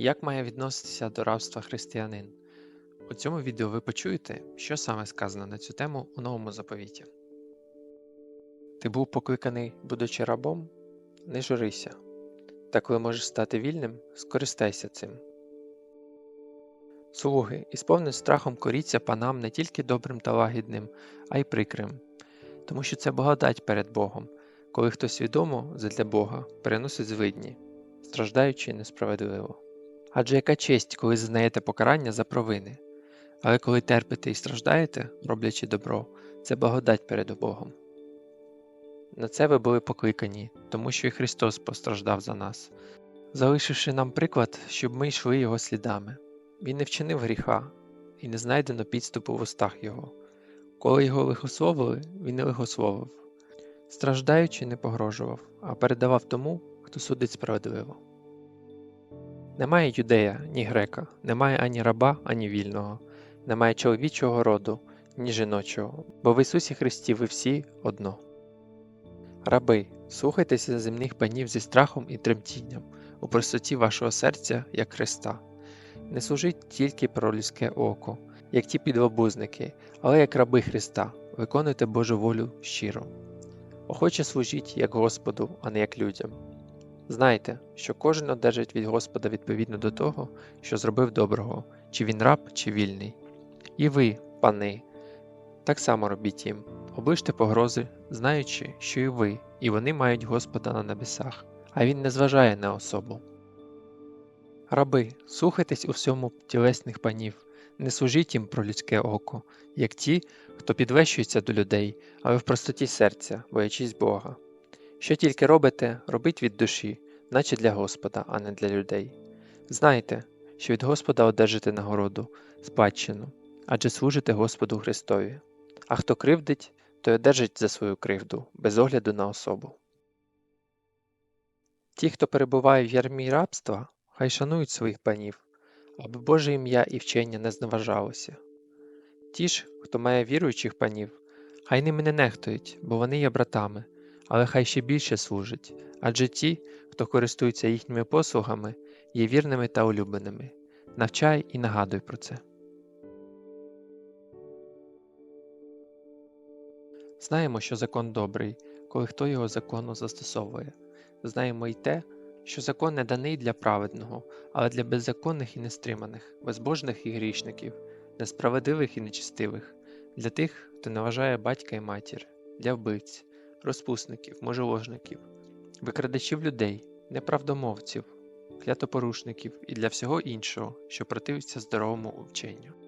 Як має відноситися до рабства християнин? У цьому відео ви почуєте, що саме сказано на цю тему у новому заповіті. Ти був покликаний, будучи рабом? Не журися. Та коли можеш стати вільним, скористайся цим. Слуги, і сповнен страхом коріться панам не тільки добрим та лагідним, а й прикрим, тому що це благодать перед Богом, коли хтось свідомо задля Бога переносить злидні, страждаючи несправедливо. Адже яка честь, коли зазнаєте покарання за провини, але коли терпите і страждаєте, роблячи добро, це благодать перед Богом. На це ви були покликані, тому що і Христос постраждав за нас, залишивши нам приклад, щоб ми йшли Його слідами. Він не вчинив гріха, і не знайдено підступу в устах Його. Коли його лихословили, він не лихословив, страждаючи, не погрожував, а передавав тому, хто судить справедливо. Немає юдея, ні грека, немає ані раба, ані вільного, немає чоловічого роду, ні жіночого, бо в Ісусі Христі ви всі одно. Раби, слухайтеся земних панів зі страхом і тремтінням, у простоті вашого серця, як Христа. Не служіть тільки про людське око, як ті підлобузники, але як раби Христа, виконуйте Божу волю щиро. Охоче служіть як Господу, а не як людям. Знайте, що кожен одержить від Господа відповідно до того, що зробив доброго, чи він раб, чи вільний. І ви, пани, так само робіть їм, оближте погрози, знаючи, що і ви, і вони мають Господа на небесах, а Він не зважає на особу. Раби, слухайтесь у всьому тілесних панів, не служіть їм про людське око, як ті, хто підвищується до людей, але в простоті серця, боячись Бога. Що тільки робите, робіть від душі, наче для Господа, а не для людей. Знайте, що від Господа одержите нагороду, спадщину, адже служите Господу Христові. А хто кривдить, той одержить за свою кривду, без огляду на особу. Ті, хто перебуває в ярмі рабства, хай шанують своїх панів, аби Боже ім'я і вчення не зневажалося. Ті ж, хто має віруючих панів, хай ними не нехтують, бо вони є братами, але хай ще більше служать, адже ті, хто користується їхніми послугами, є вірними та улюбленими. Навчай і нагадуй про це. Знаємо, що закон добрий, коли хто його законно застосовує. Знаємо й те, що закон не даний для праведного, але для беззаконних і нестриманих, безбожних і грішників, несправедливих і нечистивих, для тих, хто не вважає батька і матір, для вбивць, розпусників, можеложників, викрадачів людей, неправдомовців, клятопорушників і для всього іншого, що противиться здоровому вченню.